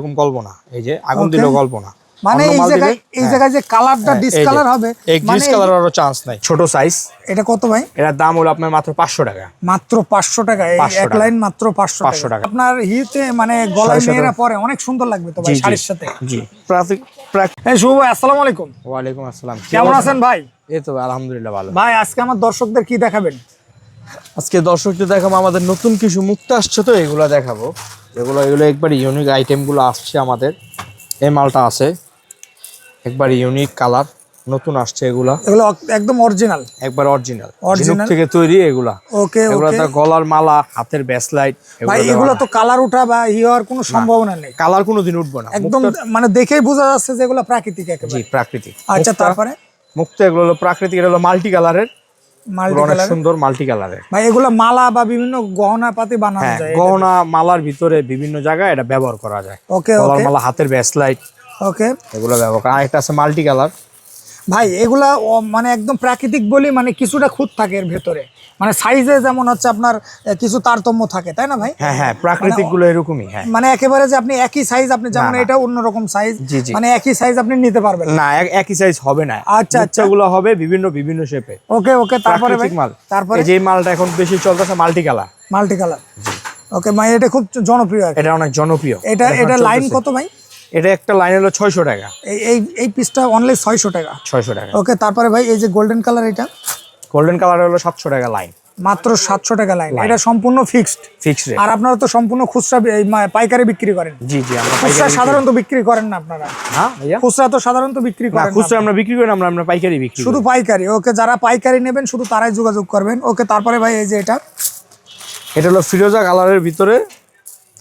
এরকম কল্পনা। এই যে আগুন কল্পনা। মানে এই জায়গায় এই হ্যাঁ। জায়গায় যে কালারটা হ্যাঁ, ডিসকালার হবে এই গ্রিস কালারেরও চান্স নাই। ছোট সাইজ এটা কত ভাই? এটার দাম হলো আপনার মাত্র পাঁচশো টাকা। মাত্র পাঁচশো টাকা। এই এক লাইন মাত্র পাঁচশো 500 টাকা। আপনার হিতে মানে গলায় মেয়েরা পরে অনেক সুন্দর লাগবে তো ভাই শাড়ির সাথে। জি। এই শুভ ভাই আসসালামু আলাইকুম। ওয়ালাইকুম আসসালাম। কেমন আছেন ভাই? এই তো আলহামদুলিল্লাহ ভালো। ভাই আজকে আমার দর্শকদের কি দেখাবেন? আজকে দর্শকদের দেখাবো আমাদের নতুন কিছু মুক্ত আসছে তো এগুলো দেখাবো। এগুলো এগুলো একবার ইউনিক আইটেমগুলো আসছে আমাদের। এই মালটা আছে। একবার ইউনিক কালার নতুন আসছে এগুলা। এগুলো একদম অরিজিনাল একবার অরিজিনাল Original? থেকে তৈরি এগুলা। ওকে এগুলো তার গলার মালা হাতের ব্যাসলাইট ভাই এগুলো তো কালার উঠা বা ই হওয়ার কোনো সম্ভাবনা নেই। কালার কোনোদিন উঠবে না। একদম মানে দেখেই বোঝা যাচ্ছে যে এগুলো প্রাকৃতিক একেবারে। জি প্রাকৃতিক। আচ্ছা তারপরে? মুক্ত এগুলো হলো প্রাকৃতিক এটা হলো মাল্টি কালারের অনেক সুন্দর মাল্টি কালারের। ভাই এগুলো মালা বা বিভিন্ন গহনা পাতি বানানো হ্যাঁ যায় গহনা মালার ভিতরে বিভিন্ন জায়গায় এটা ব্যবহার করা যায়। ওকে ওকে। মালা হাতের ব্যাসলাইট ওকে। এগুলো ব্যবহার করা আরেকটা আছে মাল্টি কালার। ভাই এগুলা মানে একদম প্রাকৃতিক বলি মানে কিছুটা খুঁত থাকে এর ভেতরে। মানে সাইজে যেমন হচ্ছে আপনার কিছু তারতম্য থাকে তাই না ভাই? হ্যাঁ হ্যাঁ প্রাকৃতিকগুলো এরকমই হ্যাঁ। মানে একেবারে যে আপনি একই সাইজ আপনি যেমন এটা অন্যরকম সাইজ। মানে একই সাইজ আপনি নিতে পারবেন না। একই সাইজ হবে না। আচ্ছা, আচ্ছা। গুলো হবে বিভিন্ন বিভিন্ন শেপে ওকে ওকে তারপরে ভাই মাল। তারপরে? যে মালটা এখন বেশি চলতেছে multi colour multi colour okay ভাই এটা খুব জনপ্রিয় এটা অনেক জনপ্রিয়। এটা এটা লাইন কত ভাই? এটা একটা লাইন হলো ছয়শো টাকা। এই এই এই পিসটা অনলি ছয়শো টাকা। ছয়শো টাকা। ওকে তারপরে ভাই এই যে গোল্ডেন কালার এটা? গোল্ডেন কালার হলো সাতশো টাকা লাইন মাত্র সাতশো টাকা লাইন এটা সম্পূর্ণ ফিক্সড ফিক্সড আর আপনারা তো সম্পূর্ণ খুচরা পাইকারি বিক্রি করেন। জি জি খুচরা সাধারণত বিক্রি করেন না আপনারা। হ্যাঁ খুচরা তো সাধারণত বিক্রি করেন না খুচরা আমরা বিক্রি করি না আমরা আমরা পাইকারি বিক্রি শুধু পাইকারি। ওকে যারা পাইকারি নেবেন শুধু তারাই যোগাযোগ করবেন। ওকে তারপরে ভাই এই যে এটা। এটা হলো ফিরোজা কালারের ভিতরে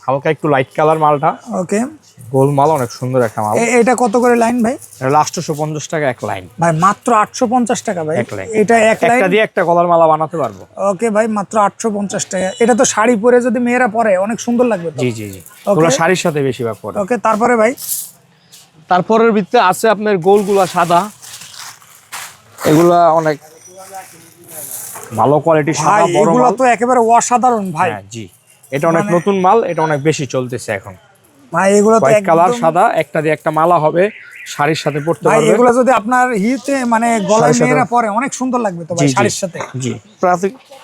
হালকা একটু লাইট কালার মালটা। ওকে গোল মাল অনেক সুন্দর একটা মাল। এটা কত করে লাইন ভাই? এটা লাস্টশো পঞ্চাশ টাকা এক লাইন। ভাই মাত্র আটশো পঞ্চাশ টাকা ভাই? এক লাইন। এটা এক লাইন? একটা দিয়ে একটা গলার মালা বানাতে পারব। ওকে ভাই মাত্র আটশো পঞ্চাশ টাকা। এটা তো শাড়ি পরে যদি মেয়েরা পরে অনেক সুন্দর লাগবে তো? জি জি জি। ওগুলো শাড়ির সাথে বেশিরভাগ পরে। ওকে তারপরে ভাই? তারপরের ভিতরে আছে আপনার গোলগুলা সাদা। এগুলা অনেক ভালো কোয়ালিটি সাদা বড় এগুলো তো একেবারে অসাধারণ ভাই। হ্যাঁ জি। এটা অনেক নতুন মাল এটা অনেক বেশি চলতেছে এখন। ভাই এগুলো তো কালার সাদা একটা দিয়ে একটা মালা হবে শাড়ির সাথে ভাই পারবে। এগুলো যদি আপনার হিতে মানে গলায় মেয়েরা পরে অনেক সুন্দর লাগবে তো ভাই। শাড়ির সাথে। জি।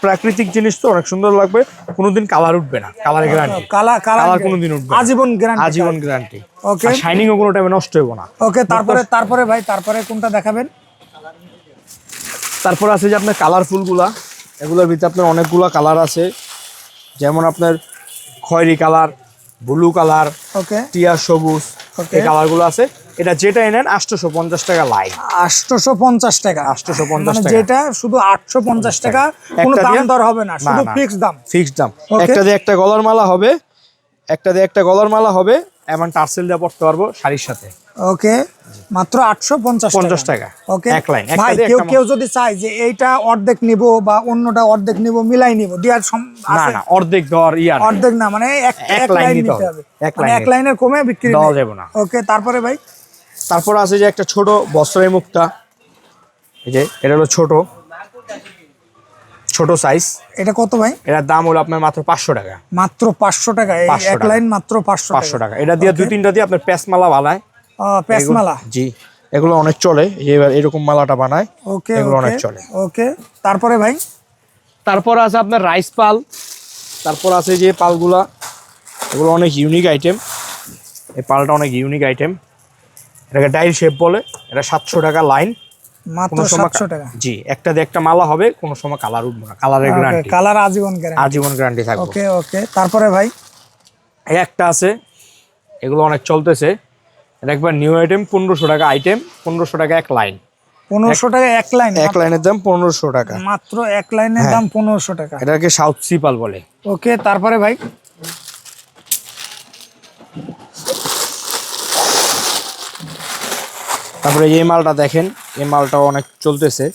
প্রাকৃতিক জিনিস তো অনেক সুন্দর লাগবে কোনোদিন কালার উঠবে না কালার গ্যারান্টি কালা কালার কালার কোনোদিন উঠবে। আজীবন গ্যারান্টি আজীবন গ্যারান্টি ওকে শাইনিং ও কোনো টাইমে নষ্ট হবে না। ওকে তারপরে তারপরে ভাই তারপরে কোনটা দেখাবেন? তারপর আছে যে আপনার কালারফুলগুলা। এগুলোর ভিতরে আপনার অনেকগুলা কালার আছে। যেমন আপনার খয়েরি কালার ব্লু কালার ওকে। টিয়া সবুজ ওকে। কালারগুলো আছে। এটা যেটা এনেন আটশোশো পঞ্চাশ টাকা লাইন। আটশোশো পঞ্চাশ টাকা। 850 পঞ্চাশ টাকা। যেটা শুধু আটশো পঞ্চাশ টাকা কোনো দাম দর হবে না শুধু ফিক্সড ফিক্স দাম। ফিক্সড দাম। একটা দিয়ে একটা গলার মালা হবে। একটা দিয়ে একটা গলার মালা হবে। এমন টার্সেল দিয়ে পড়তে পারব শাড়ির সাথে। ওকে মাত্র আটশো পঞ্চাশ টাকা। ওকে? এক লাইন ভাই কেউ কেউ যদি চায় যে এইটা অর্ধেক নিব বা অন্যটা অর্ধেক নিব মিলাই নিব দেওয়ার না না অর্ধেক দেওয়ার ইয়ার অর্ধেক না মানে এক লাইন নিতে হবে। হবে। এক লাইন এক লাইনের কমে বিক্রি দেওয়া যাবে না। ওকে তারপরে ভাই? তারপর আছে যে একটা ছোট বস্ত্রের মুক্তা এই যে এটা হলো ছোট। ছোট সাইজ এটা কত ভাই? এটার দাম হলো আপনার মাত্র পাঁচশো টাকা। মাত্র পাঁচশো টাকা। এই 500 এক টাকা। লাইন মাত্র পাঁচশো পাঁচশো টাকা। এটা দিয়ে দুই তিনটা দিয়ে আপনার প্যাস মালা বানায় পেসমালা জি। এগুলো অনেক চলে। যে এবার এরকম মালাটা বানায়। ওকে এগুলো অনেক চলে। ওকে তারপরে ভাই? তারপর আছে আপনার রাইস পাল। তারপর আছে যে পালগুলা। এগুলো অনেক ইউনিক আইটেম এই পালটা অনেক ইউনিক আইটেম এটাকে ডাইল শেপ বলে। এটা সাতশো টাকা লাইন মাত্র টাকা। জি একটা দিয়ে একটা মালা হবে কোনো সময় কালার উঠবে না কালারের গ্যারান্টি কালার আজীবন গ্যারান্টি আজীবন গ্যারান্টি থাকবে। ওকে ওকে তারপরে ভাই? একটা আছে এগুলো অনেক চলতেছে। একবার নিউ আইটেম পনেরোশো টাকা আইটেম পনেরোশো টাকা এক লাইন পনেরোশো টাকা এক লাইন এক লাইনের দাম পনেরোশো টাকা। মাত্র এক লাইনের হ্যাঁ। দাম পনেরোশো টাকা। এটাকে সাউথ সিপাল বলে। ওকে তারপরে ভাই? তারপরে এই মালটা দেখেন এই মালটাও অনেক চলতেছে।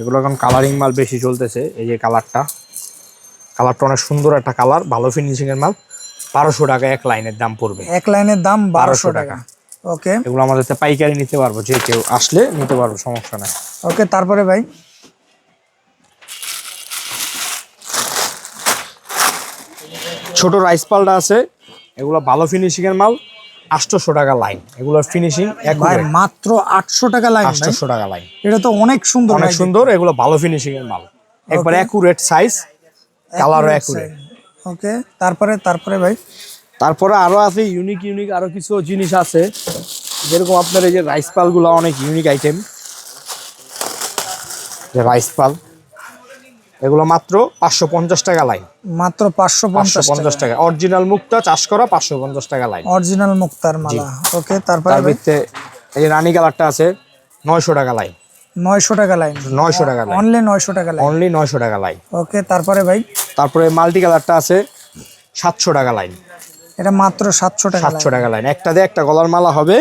এগুলো এখন কালারিং মাল বেশি চলতেছে এই যে কালারটা কালারটা অনেক সুন্দর একটা কালার ভালো ফিনিশিং এর মাল। বারোশো টাকা এক লাইনের দাম পড়বে। এক লাইনের দাম বারোশো টাকা। ওকে এগুলো আমাদের পাইকারি নিতে পারব যে কেউ আসলে নিতে পারব সমস্যা নাই। ওকে তারপরে ভাই। ছোট রাইস পালটা আছে এগুলো ভালো ফিনিশিং এর মাল। আটশোশো টাকা লাইন এগুলোর ফিনিশিং মাত্র আটশো টাকা লাইন ভাই। আটশোশো টাকা লাইন এটা তো অনেক সুন্দর অনেক সুন্দর এগুলো ভালো ফিনিশিং এর মাল। একবার অ্যাকুরেট সাইজ কালারও অ্যাকুরেট ওকে তারপরে তারপরে ভাই? তারপরে আরও আছে ইউনিক ইউনিক আরও কিছু জিনিস আছে। যেরকম আপনার এই যে রাইস পালগুলো অনেক ইউনিক আইটেম যে রাইস পাল। এগুলো মাত্র পাঁচশো পঞ্চাশ টাকা লাইন মাত্র পাঁচশো পাঁচশো পঞ্চাশ টাকা। অরিজিনাল মুক্তা চাষ করা পাঁচশো পঞ্চাশ টাকা লাইন অরিজিনাল মুক্তার মালা। ওকে তারপরে তার ভাই এই যে রানী কালারটা আছে নয়শো টাকা লাইন নয়শো টাকা লাইন নয়শো টাকা লাইন অনলি নয়শো টাকা লাইন অনলি নয়শো টাকা লাইন ওকে তারপরে ভাই? তারপরে মাল্টি কালারটা আছে সাতশো টাকা লাইন এটা মাত্র সাতশো টাকা সাতশো টাকা লাইন একটা দিয়ে একটা গলার মালা হবে।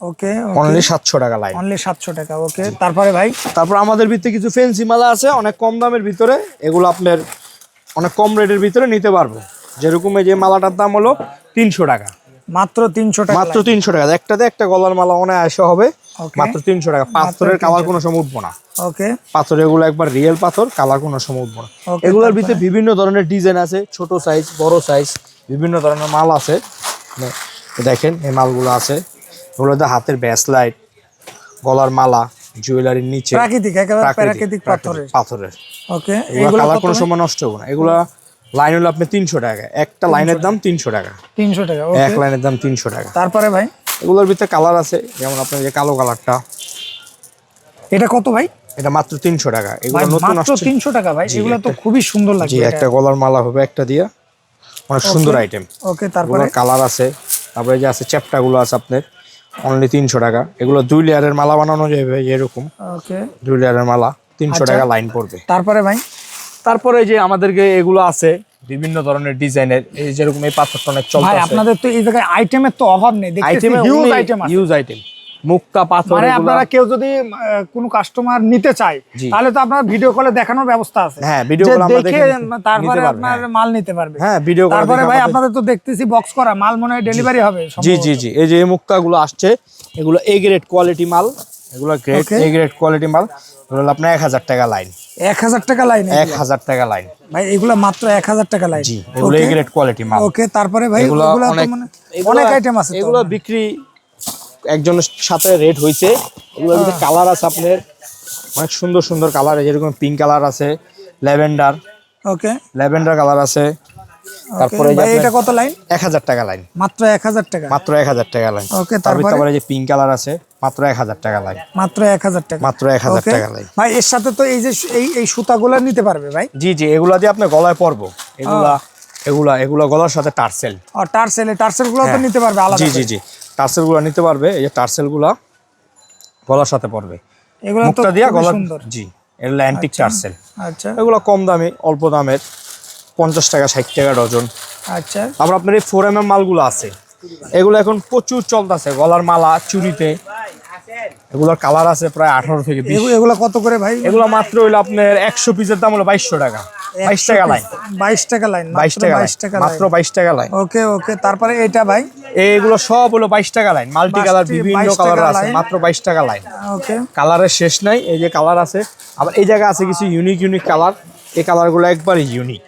ওকে অনলি সাতশো টাকা লাইন অনলি সাতশো টাকা ওকে তারপরে ভাই? তারপর আমাদের ভিতরে কিছু ফেন্সি মালা আছে অনেক কম দামের ভিতরে। এগুলো আপনার অনেক কম রেটের ভিতরে নিতে পারব। যেরকম এই যে মালাটার দাম হলো তিনশো টাকা। মাত্র তিনশো টাকা মাত্র তিনশো টাকা। একটাতে একটা গলার মালা অনায়াসে হবে। মাত্র তিনশো টাকা। পাথরের কালার কোনো সময় উঠবো না। ওকে পাথর এগুলো একবার রিয়েল পাথর কালার কোনো সময় উঠবো না। এগুলোর ভিতরে বিভিন্ন ধরনের ডিজাইন আছে। ছোট সাইজ বড় সাইজ বিভিন্ন ধরনের মাল আছে। মানে দেখেন এই মালগুলো আছে। এগুলোতে হাতের ব্যাসলাইট গলার মালা জুয়েলারির নিচে প্রাকৃতিক একেবারে প্রাকৃতিক পাথরের। পাথরের। ওকে এগুলো কালার কোনো সময় নষ্ট হবে না। এগুলো লাইন হলো আপনি তিনশো টাকা। একটা লাইনের দাম তিনশো টাকা। তিনশো টাকা এক লাইনের দাম তিনশো টাকা। তারপরে ভাই? এগুলোর ভিতরে কালার আছে যেমন আপনার যে কালো কালারটা এটা কত ভাই? এটা মাত্র তিনশো টাকা। এগুলো নতুন মাত্র তিনশো টাকা ভাই। এগুলো তো খুবই সুন্দর জি লাগবে একটা গলার মালা হবে একটা দিয়ে। অনেক সুন্দর আইটেম ওকে তারপরে? কালার আছে। তারপরে যে আছে চ্যাপটা গুলো আছে আপনার। অনলি তিনশো টাকা। এগুলো দুই লেয়ারের মালা বানানো যাবে এরকম। ওকে দুই লেয়ারের মালা তিনশো আচ্ছা। টাকা লাইন পড়বে। তারপরে ভাই? তারপরে যে আমাদেরকে এগুলো আছে বিভিন্ন ধরনের ডিজাইনের এই যেরকম এই পাথরটা অনেক চলছে আপনাদের তো এই জায়গায় আইটেমের তো অভাব নেই দেখতেছি আইটেমে হিউজ আইটেম আছে। ইউজ আইটেম মুক্তা পাথর মানে আপনারা কেউ যদি কোনো কাস্টমার নিতে চায় তাহলে তো আপনার ভিডিও কলে দেখানোর ব্যবস্থা আছে। হ্যাঁ, call আমরা দেখে তারপরে আপনার হ্যাঁ। মাল নিতে পারবে। হ্যাঁ ভিডিও তারপরে ভাই আপনাদের তো দেখতেছি বক্স করা মাল মনে হয় ডেলিভারি হবে জি জি জি। এই যে এই মুক্তাগুলো আসছে এগুলো এ গ্রেড কোয়ালিটি মাল। এগুলো গ্রেড এ গ্রেড কোয়ালিটি মাল। এগুলো আপনার এক হাজার টাকা লাইন এক হাজার টাকা লাইন এক হাজার টাকা লাইন ভাই এগুলো মাত্র এক হাজার টাকা লাইন জি এগুলো এ গ্রেড কোয়ালিটি মাল। ওকে তারপরে ভাই এগুলো অনেক মানে অনেক আইটেম আছে এগুলো বিক্রি একজনের সাথে রেড হয়েছে এগুলোর কালার আছে আপনার। অনেক সুন্দর সুন্দর কালার যেরকম পিঙ্ক কালার আছে ল্যাভেন্ডার ওকে ল্যাভেন্ডার কালার আছে। তারপরে এটা কত লাইন এক হাজার টাকা লাইন মাত্র এক হাজার টাকা। মাত্র এক হাজার টাকা লাইন ওকে তারপরে? যে পিঙ্ক কালার আছে মাত্র এক হাজার টাকা লাইন মাত্র এক হাজার টাকা। মাত্র এক হাজার Okay. টাকা লাইন ভাই এর সাথে তো এই যে এই এই সুতাগুলো নিতে পারবে ভাই? জি জি এগুলা দিয়ে আপনি গলায় পরবো। এগুলা এগুলা এগুলা গলার সাথে টার্সেল। আর টার্সেল টার্সেলগুলো তো নিতে পারবে আলাদা হ্যাঁ। জি জি জি। টার্সেলগুলা নিতে পারবে এই যে টার্সেলগুলো গলার সাথে পড়বে। এগুলো তো দিয়া গলা সুন্দর। জি এগুলো অ্যান্টিক টার্সেল। আচ্ছা। এগুলো কম দামি অল্প দামের পঞ্চাশ টাকা ষাট টাকা ডজন। আচ্ছা। তারপর আপনার এই ফোর এম মালগুলো আছে। এগুলো এখন প্রচুর চলতেছে গলার মালা চুরিতে এগুলোর কালার আছে প্রায় আঠারো থেকে এগুলো কত করে ভাই? এগুলো মাত্র হইল আপনার একশো পিসের দাম হলো বাইশশো টাকা। বাইশ টাকা লাইন বাইশ টাকা লাইন বাইশ টাকা বাইশ টাকা মাত্র বাইশ টাকা লাইন ওকে ওকে তারপরে এটা ভাই? এইগুলো সব হলো বাইশ টাকা লাইন মাল্টি কালার বিভিন্ন কালার আছে মাত্র বাইশ টাকা লাইন ওকে। কালারের শেষ নাই এই যে কালার আছে। আবার এই জায়গায় আছে কিছু ইউনিক ইউনিক কালার এই কালারগুলো একবারে ইউনিক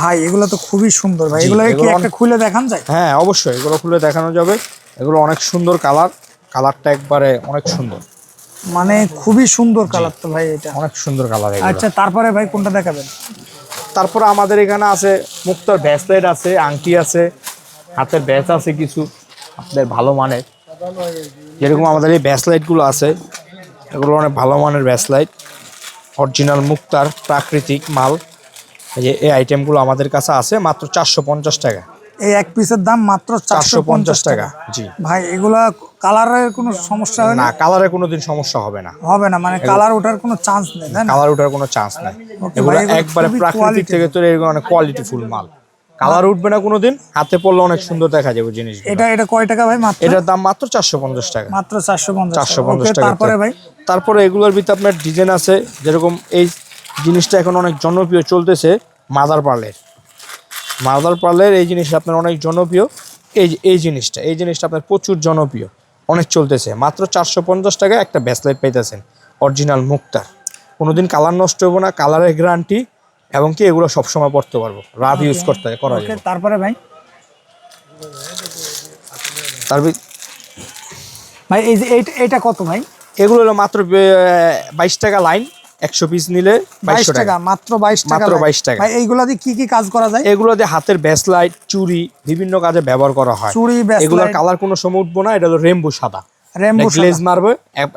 ভাই এগুলো তো খুবই সুন্দর ভাই। এগুলো কি এগুলো একটা খুলে দেখান যায়? হ্যাঁ অবশ্যই। এগুলো খুলে দেখানো যাবে। এগুলো অনেক সুন্দর কালার কালারটা একবারে অনেক সুন্দর। মানে খুবই সুন্দর কালার তো ভাই এটা। অনেক সুন্দর কালার আচ্ছা তারপরে ভাই কোনটা দেখাবেন? তারপরে আমাদের এখানে আছে মুক্তার ব্যাসলেট আছে আংটি আছে হাতের ব্যাস আছে কিছু আপনাদের ভালো মানের। যেরকম আমাদের এই ব্যাসলাইটগুলো আছে এগুলো অনেক ভালো মানের ব্যাসলাইট অরিজিনাল মুক্তার প্রাকৃতিক মাল। এই যে এই আইটেমগুলো আমাদের কাছে আছে মাত্র চারশো পঞ্চাশ টাকা। এই এক পিসের দাম মাত্র চারশো পঞ্চাশ টাকা। জি। ভাই এগুলা কালারের কোনো সমস্যা হয় না কালারে কোনোদিন সমস্যা হবে না। হবে না মানে কালার ওঠার কোনো চান্স নেই কালার ওঠার কোনো চান্স নাই। এগুলো একবারে প্রাকৃতিক থেকে তৈরি এগুলো অনেক কোয়ালিটি ফুল মাল। কালার উঠবে না কোনোদিন হাতে পড়লে অনেক সুন্দর দেখা যাবে জিনিস এটা এটা কয় টাকা ভাই মাত্র? এটার দাম মাত্র চারশো পঞ্চাশ টাকা। মাত্র চারশো পঞ্চাশ চারশো পঞ্চাশ টাকা তারপরে ভাই? তারপরে এগুলোর ভিতরে আপনার ডিজাইন আছে যেরকম এই জিনিসটা এখন অনেক জনপ্রিয় চলতেছে মাদার পার্লের। মাদার পার্লের এই জিনিসটা আপনার অনেক জনপ্রিয়। এই যে- এই জিনিসটা এই জিনিসটা আপনার প্রচুর জনপ্রিয়। অনেক চলতেছে। মাত্র চারশো পঞ্চাশ টাকায় একটা ব্যাসলাইট পাইতেছেন অরিজিনাল মুক্তার। কোনোদিন কালার নষ্ট হব না কালারের গ্যারান্টি এবং কি এগুলো সবসময় পড়তে পারব। রাফ ইউজ করতে করা যাবে। তারপরে ভাই? তার ভাই এই যে এইটা- এটা কত ভাই? এগুলো হলো মাত্র বাইশ টাকা লাইন একশো পিস নিলে বাইশ টাকা মাত্র বাইশ টাকা মাত্র। 22 টাকা। এইগুলা দিয়ে কি কি কাজ করা যায়? এগুলো দিয়ে হাতের ব্যাসলাইট চুড়ি বিভিন্ন কাজে ব্যবহার করা হয়। চুড়ি এগুলোর কালার কোনো সময় উঠবো না এটা হলো রেমবো সাদা। গ্লেজ মারবে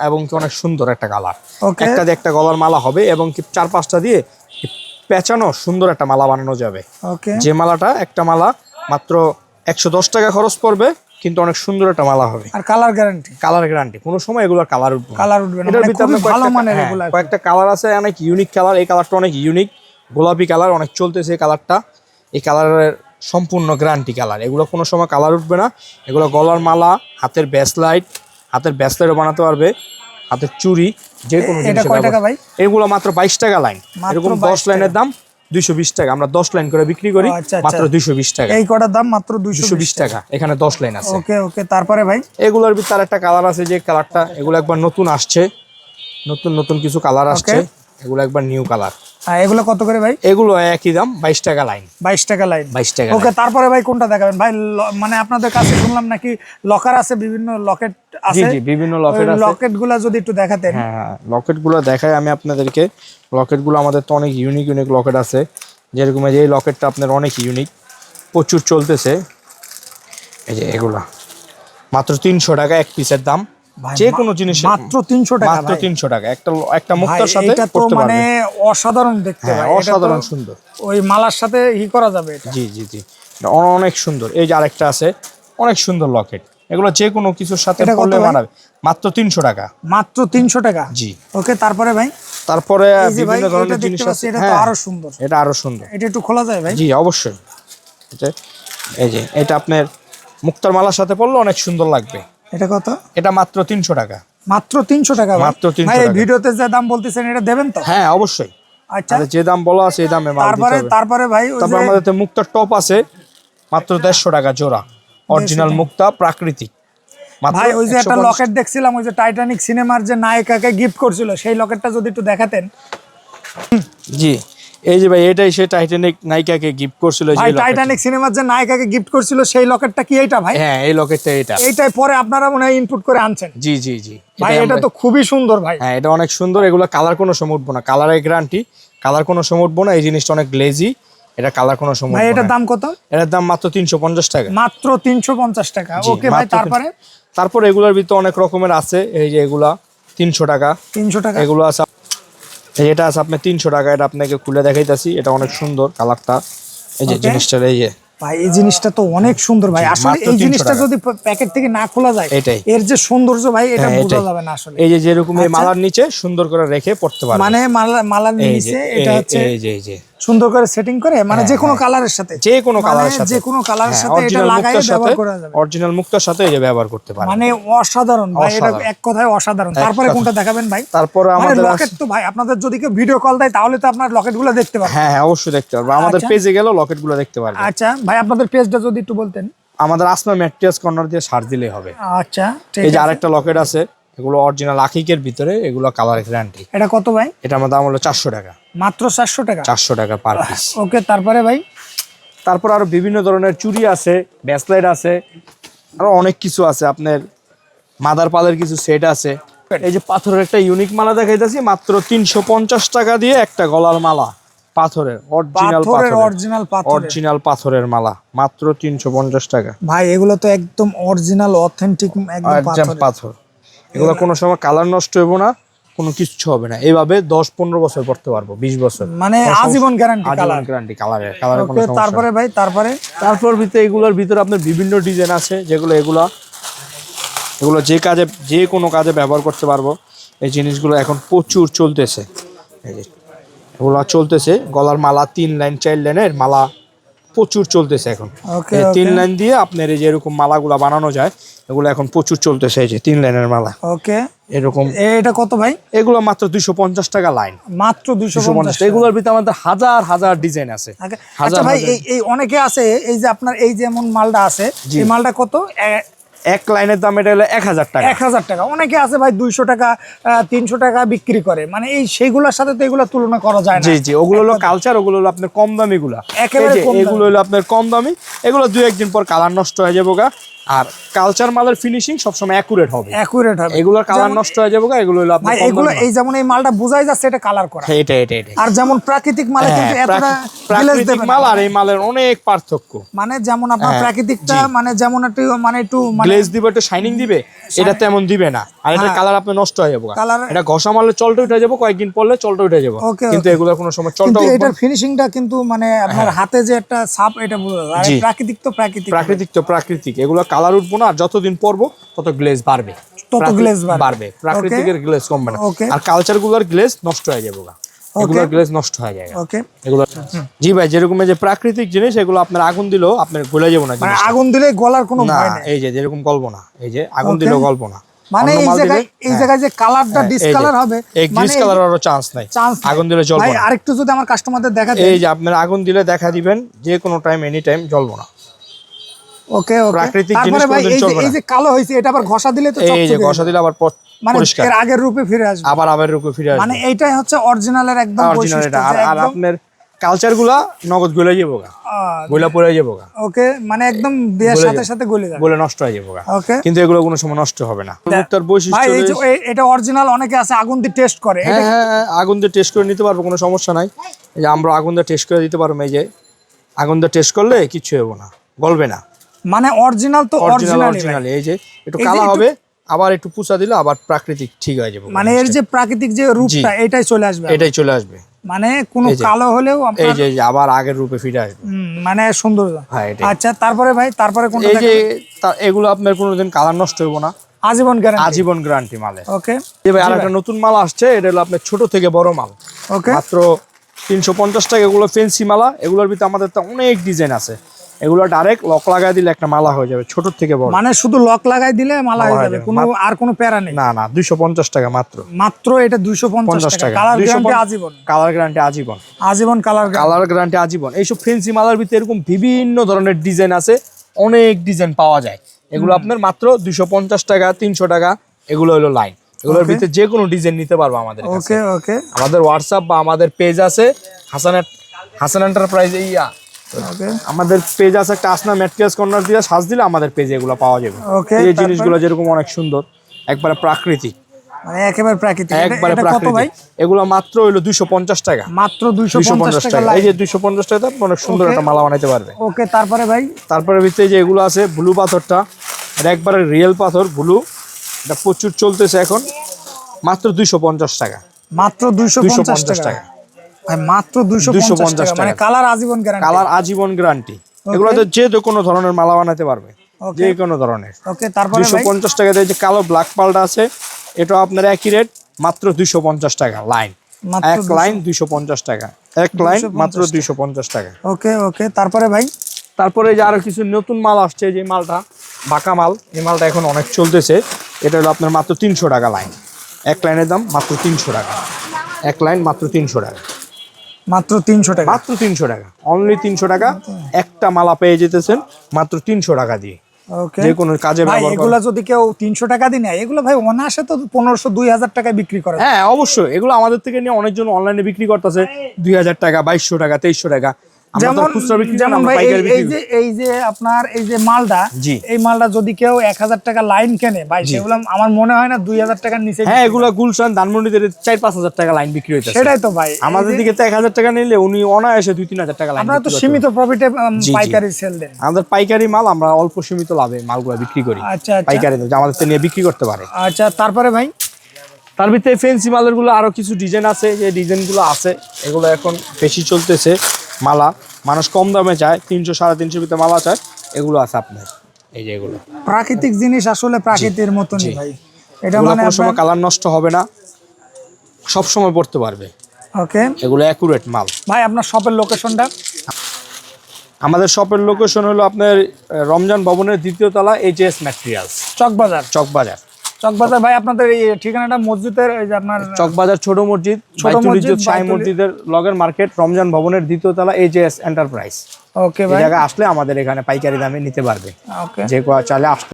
এবং কি অনেক সুন্দর একটা কালার। একটা দিয়ে একটা গলার মালা হবে এবং কি চার পাঁচটা দিয়ে পেঁচানো সুন্দর একটা মালা বানানো যাবে। যে মালাটা একটা মালা মাত্র একশো দশ টাকা খরচ পড়বে কিন্তু অনেক সুন্দর একটা মালা হবে। আর কালার গ্যারান্টি? Colour guarantee. কোনো সময় এগুলোর কালার উঠবে কালার উঠবে না। এটার মানে ভিতরে ভালো মানের হ্যাঁ, এগুলা। কয়েকটা কালার আছে অনেক ইউনিক কালার। এই কালারটা অনেক ইউনিক গোলাপি কালার অনেক চলতেছে এই কালারটা। এই কালারের সম্পূর্ণ গ্যারান্টি কালার। এগুলো কোনো সময় কালার উঠবে না। এগুলো গলার মালা হাতের ব্যাসলাইট হাতের ব্যাসলাইটও বানাতে পারবে। হাতের চুড়ি যে কোনো জিনিসে এগুলো মাত্র বাইশ টাকা লাইন এরকম 22 দশ লাইনের দাম। দুইশো বিশ টাকা। আমরা দশ লাইন করে বিক্রি করি আচ্ছা, আচ্ছা। মাত্র দুইশো বিশ টাকা। এই কটার দাম মাত্র দুইশো দুইশো বিশ টাকা? এখানে দশ লাইন আছে। ওকে ওকে তারপরে ভাই? এগুলোর ভিতরে একটা কালার আছে যে কালারটা এগুলো একবার নতুন আসছে। নতুন নতুন কিছু কালার আসছে। এগুলো একবার নিউ কালার। হ্যাঁ এগুলো কত করে ভাই? এগুলো একই দাম বাইশ টাকা লাইন বাইশ টাকা লাইন বাইশ টাকা ওকে তারপরে ভাই কোনটা দেখাবেন? ভাই মানে আপনাদের কাছে শুনলাম নাকি লকার আছে বিভিন্ন লকেট আছে? জি বিভিন্ন লকেট আছে। লকেটগুলা যদি একটু দেখাতেন। হ্যাঁ হ্যাঁ লকেটগুলো দেখাই আমি আপনাদেরকে। লকেটগুলো আমাদের তো অনেক ইউনিক ইউনিক লকেট আছে। যেরকম এই লকেটটা আপনার অনেক ইউনিক প্রচুর চলতেছে। এই যে এগুলা। মাত্র তিনশো টাকা এক পিসের দাম। যে কোনো জিনিস মাত্র তিনশো টাকা মাত্র ভাই। তিনশো টাকা। একটা একটা মুক্তার সাথে এটা তো মানে অসাধারণ দেখতে হ্যাঁ অসাধারণ সুন্দর। ওই মালার সাথে ই করা যাবে এটা। জি জি জি। অনেক সুন্দর। এই যে আরেকটা আছে অনেক সুন্দর লকেট। এগুলো যে কোনো কিছুর সাথে মানাবে মাত্র তিনশো টাকা। মাত্র তিনশো টাকা? জি। ওকে তারপরে ভাই? তারপরে বিভিন্ন ধরনের জিনিস আছে। এটা তো হ্যাঁ, আরও সুন্দর। এটা আরও সুন্দর। এটা একটু খোলা যায় ভাই? জি অবশ্যই। এই যে এটা আপনার মুক্তার মালার সাথে পড়লে অনেক সুন্দর লাগবে। এটা কত? এটা মাত্র তিনশো টাকা। মাত্র তিনশো টাকা মাত্র 300 ভাই এই ভিডিওতে যে দাম বলতেছেন এটা দেবেন তো? হ্যাঁ অবশ্যই। আচ্ছা। যে দাম বলা আছে এই দামে তারপরে তারপরে ভাই তারপর আমাদের মুক্তার টপ আছে মাত্র দেড়শো টাকা জোড়া। অরিজিনাল মুক্তা প্রাকৃতিক। ভাই ওই যে একটা লকেট দেখছিলাম ওই যে টাইটানিক সিনেমার যে নায়িকাকে গিফট করছিল সেই লকেটটা যদি একটু দেখাতেন। জি। এই যে ভাই এটাই সে টাইটানিক নায়িকাকে গিফট করছিল যে ভাই টাইটানিক সিনেমার যে নায়িকাকে গিফট করছিল সেই লকেটটা কি এইটা ভাই? হ্যাঁ এই লকেটটা এটা এইটাই পরে আপনারা মনে হয় ইনপুট করে আনছেন। জি জি জি। ভাই এটা তো খুবই সুন্দর ভাই। হ্যাঁ এটা অনেক সুন্দর। এগুলো কালার কোনো সময় উঠবো না। কালারের গ্যারান্টি কালার কোনো সময় উঠবো না। এই জিনিসটা অনেক গ্লেজি এটা কালার কোনো সময় ভাই এটার দাম কত? এটার দাম মাত্র তিনশো পঞ্চাশ টাকা। মাত্র তিনশো পঞ্চাশ টাকা। ওকে ভাই তারপরে? তারপর এগুলোর ভিতরে অনেক রকমের আছে। এই যে এগুলা তিনশো টাকা। তিনশো টাকা। এগুলো আছে এটা আছে আপনার তিনশো টাকা এটা আপনাকে খুলে দেখাইতেছি এটা অনেক সুন্দর কালারটা। এই যে জিনিসটা এই যে। ভাই এই জিনিসটা তো অনেক সুন্দর ভাই। আসলে এই জিনিসটা যদি প্যাকেট থেকে না খোলা যায় এটাই। এর যে সৌন্দর্য ভাই এটা হ্যাঁ, বোঝা যাবে না আসলে। এই যে যেরকম এই আচ্ছা। মালার নিচে সুন্দর করে রেখে পড়তে পারবে মানে মালা- মালার নিচে এটা হচ্ছে এই যে এই যে। সুন্দর করে সেটিং করে মানে হ্যাঁ, যে কোনো হ্যাঁ। কালারের সাথে। যে কোনো মানে কালারের সাথে। যে কোনো কালারের সাথে এটা সাথে ব্যবহার করা যাবে। অরিজিনাল মুক্তার সাথে যে ব্যবহার করতে পারবে মানে অসাধারণ ভাই এটা এক কথায় অসাধারণ। তারপরে কোনটা দেখাবেন ভাই? তারপরে মানে আমাদের লকেট তো ভাই আপনাদের যদি কেউ ভিডিও কল দেয় তাহলে তো আপনার লকেটগুলো দেখতে পাবেন হ্যাঁ হ্যাঁ অবশ্যই দেখতে পারবে আমাদের। পেজে গুলো দেখতে পারবে আচ্ছা ভাই আপনাদের পেজটা যদি একটু বলতেন। আমাদের আসমা ম্যাট্রিয়াস কর্নার দিয়ে সার দিলেই হবে। আচ্ছা এই যে আরেকটা লকেট আছে। এগুলো অরিজিনাল আকিকের ভিতরে এগুলো কালার গ্যারান্টি এটা কত ভাই? এটা আমার দাম হলো চারশো টাকা। মাত্র চারশো টাকা? চারশো টাকা পার পিস ওকে তারপরে ভাই? তারপর আরও বিভিন্ন ধরনের চুড়ি আছে ব্যাসলাইট আছে আরও অনেক কিছু আছে আপনার মাদার পালের কিছু সেট আছে। এই যে পাথরের একটা ইউনিক মালা দেখাইতেছি মাত্র তিনশো পঞ্চাশ টাকা দিয়ে একটা গলার মালা। পাথরের অরিজিনাল অরিজিনাল অরিজিনাল পাথরের। মালা মাত্র তিনশো পঞ্চাশ টাকা। ভাই এগুলো তো একদম অরিজিনাল অথেন্টিক একদম পাথর। এগুলো কোনো সময় কালার নষ্ট হবে না কোনো কিচ্ছু হবে না। এইভাবে দশ পনেরো বছর পড়তে পারব বিশ বছর। মানে আজীবন গ্যারান্টি কালার গ্যারান্টি তারপরে ভাই তারপরে? তারপর ভিতরে এগুলোর ভিতরে আপনার বিভিন্ন ডিজাইন আছে যেগুলো এগুলা এগুলো যে কাজে যে কোনো কাজে ব্যবহার করতে পারব। এই জিনিসগুলো এখন প্রচুর চলতেছে। এগুলো চলতেছে গলার মালা তিন লাইন চার লাইনের মালা প্রচুর চলতেছে এখন। তিন লাইন দিয়ে আপনার এই যে এরকম মালাগুলা বানানো যায় এগুলো এখন প্রচুর চলতেছে এই যে তিন লাইনের মালা। ওকে এরকম। এটা কত ভাই? এগুলো মাত্র দুইশো পঞ্চাশ টাকা লাইন মাত্র দুইশো পঞ্চাশ এগুলোর ভিতরে আমাদের হাজার হাজার ডিজাইন আছে। আচ্ছা ভাই এই এই অনেকে আছে এই যে আপনার এই যেমন মালটা আছে। এই মালটা কত? এক লাইনের দাম এটা হলো এক হাজার টাকা। এক হাজার টাকা। অনেকে আছে ভাই দুইশো টাকা তিনশো টাকা বিক্রি করে। মানে এই সেইগুলোর সাথে তো এগুলো তুলনা করা যায় জি জি ওগুলো হলো কালচার ওগুলো হলো আপনার কম দামি গুলা একেবারে। এগুলো হলো আপনার কম দামি। এগুলো দুই একদিন পর কালার নষ্ট হয়ে যাব গা। আর কালচার মালের ফিনিশিং সবসময় অ্যাকুরেট হবে। অ্যাকুরেট হবে। এগুলোর কালার নষ্ট হয়ে যাব এগুলো হলো আপনার ভাই এগুলো এই যেমন এই মালটা বোঝাই যাচ্ছে এটা কালার করা। হ্যাঁ, এটা এটা এটা। আর যেমন প্রাকৃতিক মালে কিন্তু হ্যাঁ, এতটা প্রাকৃতিক মাল আর এই মালের অনেক পার্থক্য। মানে যেমন আপনার হ্যাঁ, প্রাকৃতিকটা মানে যেমন একটু মানে একটু মানে গ্লেজ দিবে একটু শাইনিং দিবে এটা তেমন দিবে না। আর এটা হ্যাঁ। কালার আপনার নষ্ট হয়ে যাব এটা ঘষা মারলে চলটা উঠে যাব কয়েকদিন পরলে চলটা উঠে যাব। কিন্তু এগুলো কোনো সময় চলটা এটার ফিনিশিংটা কিন্তু মানে আপনার হাতে যে একটা ছাপ এটা হ্যাঁ। প্রাকৃতিক তো প্রাকৃতিক। প্রাকৃতিক তো প্রাকৃতিক। এগুলো কালার উঠবো না আর যতদিন পরবো তত গ্লেজ বাড়বে। তত গ্লেজ বাড়বে। প্রাকৃতিকের গ্লেজ কমবে না। আর কালচারগুলোর গ্লেজ নষ্ট হয়ে যাবে গা। এগুলোর গ্লেজ নষ্ট হয়ে যায়। ওকে এগুলো জি ভাই যেরকম যে প্রাকৃতিক জিনিস এগুলো আপনার আগুন দিলেও আপনার গলে যাব না মানে আগুন দিলে গলার কোনো ভয় নেই। এই যে যেরকম গল্প না এই যে আগুন দিলেও গল্প না মানে এই জায়গায় এই হ্যাঁ, জায়গায় যে কালারটা ডিসকালার হবে মানে চান্স নাই। আগুন দিলে জ্বলবে ভাই না। আরেকটু যদি আমার কাস্টমারদের দেখা এই যে আপনার আগুন দিলে দেখা দিবেন যে কোনো টাইম এনি টাইম জ্বলবো না। ওকে ওকে প্রাকৃতিক জিনিস এই যে কালো হয়েছে এটা আবার ঘষা দিলে তো এই যে ঘষা দিলে আবার মানে এর আগের রূপে ফিরে আসবে। আবার আবার রূপে ফিরে আসবে। মানে এইটাই হচ্ছে অরিজিনালের একদম অরিজিনাল বৈশিষ্ট্য আর যে আর একদম আপনার কালচারগুলা নগদ গলে যাব গা। পড়ে যাব ওকে মানে একদম দেওয়ার সাথে সাথে গলে যাবে। গলে নষ্ট হয়ে যাব ওকে। কিন্তু এগুলো কোনো সময় নষ্ট হবে না। তার বৈশিষ্ট্য এই যে এটা অরিজিনাল অনেকে আছে আগুন দিয়ে টেস্ট করে। হ্যাঁ হ্যাঁ হ্যাঁ, আগুন দিয়ে টেস্ট করে নিতে পারব কোনো সমস্যা নাই। যে আমরা আগুন দিয়ে টেস্ট করে দিতে পারব এই যে। আগুন দিয়ে টেস্ট করলে কিচ্ছু হবে না গলবে না। মানে অরিজিনাল তো অরিজিনাল এই যে একটু কালা হবে। আবার একটু পুষা দিলে আবার প্রাকৃতিক ঠিক হয়ে যাবে মানে এর যে প্রাকৃতিক যে রূপটা এটাই চলে আসবে এটাই চলে আসবে। মানে কোনো কালো হলেও এই যে আবার আগের রূপে ফিরে আসবে। মানে সুন্দর। হ্যাঁ আচ্ছা তারপরে ভাই তারপরে কোনটা এই যে এগুলো আপনার কোনোদিন কালার নষ্ট হইব না। আজীবন গ্যারান্টি আজীবন গ্যারান্টি মালে। ওকে এই ভাই আরেকটা নতুন মাল আসছে এটা হলো আপনার ছোট থেকে বড় মাল। ওকে মাত্র তিনশো পঞ্চাশ টাকা এগুলো ফেন্সি মালা। এগুলোর ভিতরে আমাদের তো অনেক ডিজাইন আছে। এগুলো ডাইরেক্ট লক লাগাই দিলে একটা মালা হয়ে যাবে ছোট থেকে বড়। মানে শুধু লক লাগাই দিলে মালা হয়ে যাবে। কোনো আর কোনো প্যারা নেই। না না দুইশো পঞ্চাশ টাকা মাত্র। মাত্র এটা দুইশো পঞ্চাশ পঞ্চাশ টাকা। টাকা কালার গ্যারান্টি আজীবন। কালার গ্যারান্টি আজীবন। আজীবন কালার কালার গ্যারান্টি আজীবন। এইসব ফেন্সি মালার ভিতরে এরকম বিভিন্ন ধরনের ডিজাইন আছে অনেক ডিজাইন পাওয়া যায়। এগুলো আপনার মাত্র দুইশো পঞ্চাশ টাকা তিনশো টাকা এগুলো হলো লাইন এগুলোর ভিতরে যে কোনো ডিজাইন নিতে পারব আমাদের কাছে। ওকে ওকে আমাদের হোয়াটসঅ্যাপ বা আমাদের পেজ আছে হাসান হাসান এন্টারপ্রাইজ ইয়া আমাদের পেজ আছে একটা আসনা কর্নার দিয়ে সাজ দিলে আমাদের পেজে এগুলো পাওয়া যাবে। এই জিনিসগুলো যেরকম অনেক সুন্দর একবারে প্রাকৃতিক। মানে একেবারে প্রাকৃতিক। একবারে ভাই প্রাকৃতিক। এগুলো মাত্র হইল টাকা। মাত্র দুইশো দুইশো পঞ্চাশ পঞ্চাশ টাকা। টাকা এই যে দুইশো পঞ্চাশ টাকা অনেক সুন্দর একটা মালা বানাইতে পারবে। ওকে তারপরে ভাই? তারপরে ভিতরে যে এগুলো আছে ব্লু পাথরটা। এটা একবারে রিয়েল পাথর ব্লু। এটা প্রচুর চলতেছে এখন। মাত্র দুইশো পঞ্চাশ টাকা। মাত্র দুইশো দুইশো পঞ্চাশ পঞ্চাশ টাকা। টাকা। ভাই মাত্র দুইশো 250 পঞ্চাশ টাকা মানে কালার আজীবন গ্যারান্টি কালার আজীবন গ্যারান্টি এগুলোতে যে তো কোনো ধরনের মালা বানাতে পারবে. যে কোনো ধরনের। ওকে তারপরে টাকা দিয়ে যে কালো ব্ল্যাক পাল্টা আছে এটা আপনার একই রেট মাত্র দুইশো পঞ্চাশ টাকা লাইন এক লাইন দুইশো পঞ্চাশ টাকা এক লাইন মাত্র দুইশো পঞ্চাশ টাকা। ওকে ওকে তারপরে ভাই? তারপরে যে আরও কিছু নতুন মাল আসছে যে মালটা বাঁকা মাল এই মালটা এখন অনেক চলতেছে। এটা হলো আপনার মাত্র তিনশো টাকা লাইন এক লাইনের দাম মাত্র তিনশো টাকা। এক লাইন মাত্র তিনশো টাকা। মাত্র তিনশো টাকা। মাত্র তিনশো টাকা। অনলি তিনশো টাকা। একটা মালা পেয়ে যেতেছেন মাত্র তিনশো টাকা দিয়ে। যে কোনো কাজে ভাই এগুলা যদি কেউ তিনশো টাকা দিয়ে নেয় এগুলো ভাই অনায়াসে তো পনেরোশো দুই হাজার টাকায় বিক্রি করে। হ্যাঁ অবশ্যই। এগুলো আমাদের থেকে নিয়ে অনেকজন অনলাইনে বিক্রি করতেছে। দুই হাজার টাকা বাইশশো টাকা তেইশশো টাকা। যেমন যেমন ভাই এই- যে এই যে আপনার এই যে মালটা এই মালটা যদি কেউ এক হাজার টাকা লাইন কেনে ভাই সেগুলো আমার মনে হয় না দুই হাজার টাকার নিচে হ্যাঁ এগুলো গুলশান ধানমন্ডিতে চার পাঁচ হাজার টাকা লাইন বিক্রি হইতেছে। সেটাই তো ভাই। আমাদের দিকে তো এক হাজার টাকা নিলে উনি অনায়াসে দুই তিন হাজার টাকা লাইন আপনারা তো সীমিত প্রফিটে। পাইকারি সেল দেন। আমাদের পাইকারি মাল আমরা অল্প সীমিত লাভে মালগুলো বিক্রি করি। আচ্ছা আচ্ছা। পাইকারি আমাদের থেকে নিয়ে বিক্রি করতে পারে। আচ্ছা তারপরে ভাই? তার ভিতরে ফেন্সি মালেরগুলো আরও কিছু ডিজাইন আছে যে ডিজাইনগুলো আছে এগুলো এখন বেশি চলতেছে। মালা। মানুষ কম দামে চায় তিনশো সাড়ে তিনশো ভিতরে মালা চায়। এগুলো আছে আপনার। এই যে এগুলো। প্রাকৃতিক জিনিস আসলে প্রাকৃতির মতনই ভাই। এটা মানে কোনো সময় কালার নষ্ট হবে না। সব সময় পড়তে পারবে। ওকে। এগুলো অ্যাকুরেট মাল। ভাই আপনার শপের লোকেশনটা আমাদের শপের লোকেশন হলো আপনার রমজান ভবনের দ্বিতীয় তলা এইচএস ম্যাটেরিয়ালস চকবাজার। চকবাজার। চকবাজার ভাই আপনাদের এই ঠিকানাটা মসজিদের এই যে আপনার চকবাজার ছোট মসজিদ ছোট মসজিদ, সাই মসজিদের লগের মার্কেট রমজান ভবনের দ্বিতীয় তলা এজেএস এন্টারপ্রাইজ ওকে এই ভাই। জায়গা আসলে আমাদের এখানে পাইকারি দামে নিতে পারবে। ওকে যে চাইলে আসতে